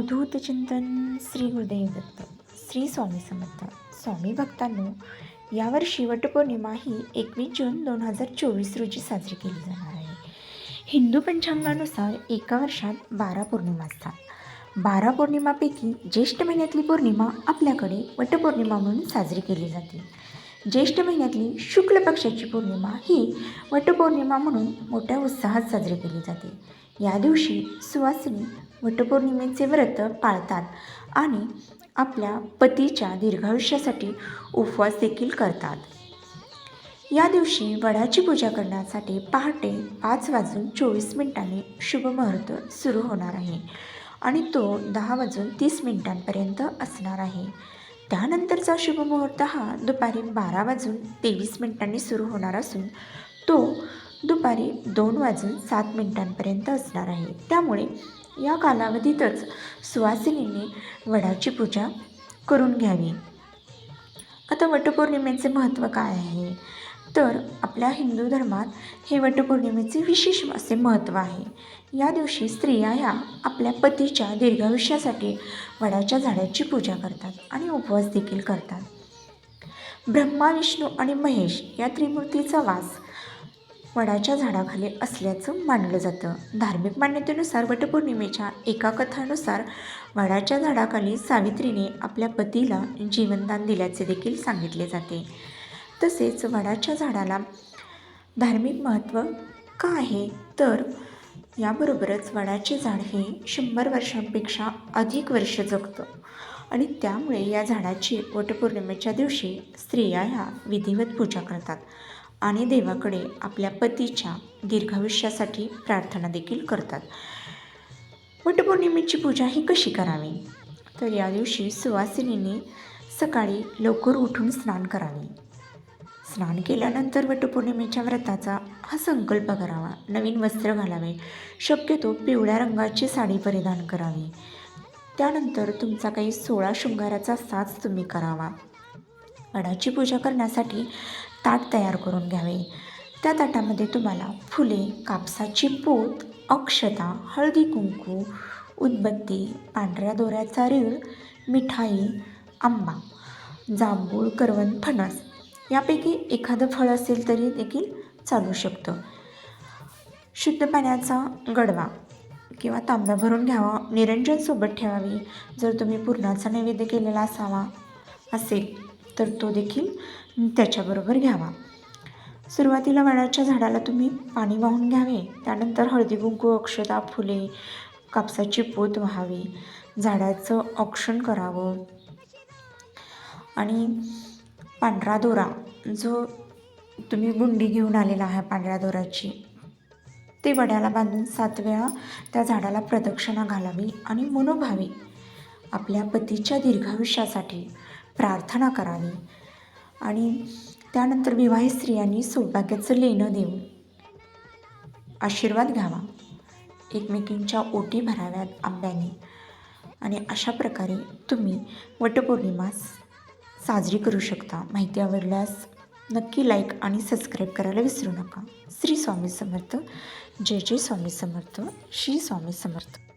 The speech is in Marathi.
अवधूत चिंतन श्री गुरुदेव दत्त श्री स्वामी समर्थ स्वामी भक्तांनो यावर्षी वटपौर्णिमा ही एकवीस जून दोन हजार चोवीस रोजी साजरी केली जाणार आहे. हिंदू पंचांगानुसार एका वर्षात बारा पौर्णिमा असतात. बारा पौर्णिमापैकी ज्येष्ठ महिन्यातली पौर्णिमा आपल्याकडे वटपौर्णिमा म्हणून साजरी केली जाते. ज्येष्ठ महिन्यातली शुक्ल पक्षाची पौर्णिमा ही वटपौर्णिमा म्हणून मोठ्या उत्साहात साजरी केली जाते. या दिवशी सुवासिनी वटपौर्णिमेचे व्रत पाळतात आणि आपल्या पतीच्या दीर्घायुष्यासाठी उपवास देखील करतात. या दिवशी वडाची पूजा करण्यासाठी पहाटे पाच वाजून चोवीस मिनिटांनी शुभमुहूर्त सुरू होणार आहे आणि तो दहा वाजून तीस मिनिटांपर्यंत असणार आहे. त्यानंतरचा शुभमुहूर्त हा दुपारी बारा वाजून तेवीस मिनिटांनी सुरू होणार असून तो दुपारी दोन वाजून सात मिनिटांपर्यंत असणार आहे. त्यामुळे या कालावधीतच सुवासिनीने वडाची पूजा करून घ्यावी. आता वटपौर्णिमेचे महत्त्व काय आहे? तर आपल्या हिंदू धर्मात हे वटपौर्णिमेचे विशेष असे महत्त्व आहे. या दिवशी स्त्रिया ह्या आपल्या पतीच्या दीर्घायुष्यासाठी वडाच्या झाडाची पूजा करतात आणि उपवास देखील करतात. ब्रह्मा विष्णू आणि महेश या त्रिमूर्तीचा वास वडाच्या झाडाखाली असल्याचं मानलं जातं. धार्मिक मान्यतेनुसार वटपौर्णिमेच्या एका कथानुसार वडाच्या झाडाखाली सावित्रीने आपल्या पतीला जीवनदान दिल्याचे देखील सांगितले जाते. तसेच वडाच्या झाडाला धार्मिक महत्त्व का आहे? तर याबरोबरच वडाचे झाड हे शंभर वर्षांपेक्षा अधिक वर्ष जगतं. आणि त्यामुळे या झाडाची वटपौर्णिमेच्या दिवशी स्त्रिया ह्या विधिवत पूजा करतात आणि देवाकडे आपल्या पतीच्या दीर्घायुष्यासाठी प्रार्थना देखील करतात. वटपौर्णिमेची पूजा ही कशी करावी? तर या दिवशी सुवासिनीने सकाळी लवकर उठून स्नान करावे. स्नान केल्यानंतर वटपौर्णिमेच्या व्रताचा हा संकल्प करावा. नवीन वस्त्र घालावे. शक्यतो पिवळ्या रंगाची साडी परिधान करावी. त्यानंतर तुमचा काही सोळा शृंगाराचा साज तुम्ही करावा. वडाची पूजा करण्यासाठी ताट तयार करून घ्यावे. त्या ताटामध्ये तुम्हाला फुले कापसाची पोत अक्षता हळदी कुंकू उदबत्ती पांढऱ्या दोऱ्याचा रीळ मिठाई आंबा जांभूळ करवंद फणस यापैकी एखादं फळ असेल तरी देखील चालू शकतं. शुद्ध पाण्याचा गडवा किंवा तांब्या भरून घ्यावा. निरंजन सोबत ठेवावी. जर तुम्ही पूर्णाचा नैवेद्य केलेला असावा असेल तर तो देखील त्याच्याबरोबर घ्यावा. सुरुवातीला वडाच्या झाडाला तुम्ही पाणी वाहून घ्यावे. त्यानंतर हळदी कुंकू अक्षता फुले कापसाची पोत व्हावी. झाडाचं औक्षण करावं. आणि पांढरा दोरा. जो तुम्ही गुंडी घेऊन आलेला आहे पांढऱ्या दोराची ते वड्याला बांधून सात वेळा त्या झाडाला प्रदक्षिणा घालावी आणि मनोभावी आपल्या पतीच्या दीर्घायुष्यासाठी प्रार्थना करावी. आणि त्यानंतर विवाहित स्त्रियांनी सौभाग्याचं लेणं देऊन आशीर्वाद घ्यावा. एकमेकींच्या ओटी भराव्यात आंब्याने. आणि अशा प्रकारे तुम्ही वटपौर्णिमास साजरी करू शकता. माहिती आवडल्यास नक्की लाईक आणि सबस्क्राईब करायला विसरू नका. श्री स्वामी समर्थ. जय जय स्वामी समर्थ. श्री स्वामी समर्थ.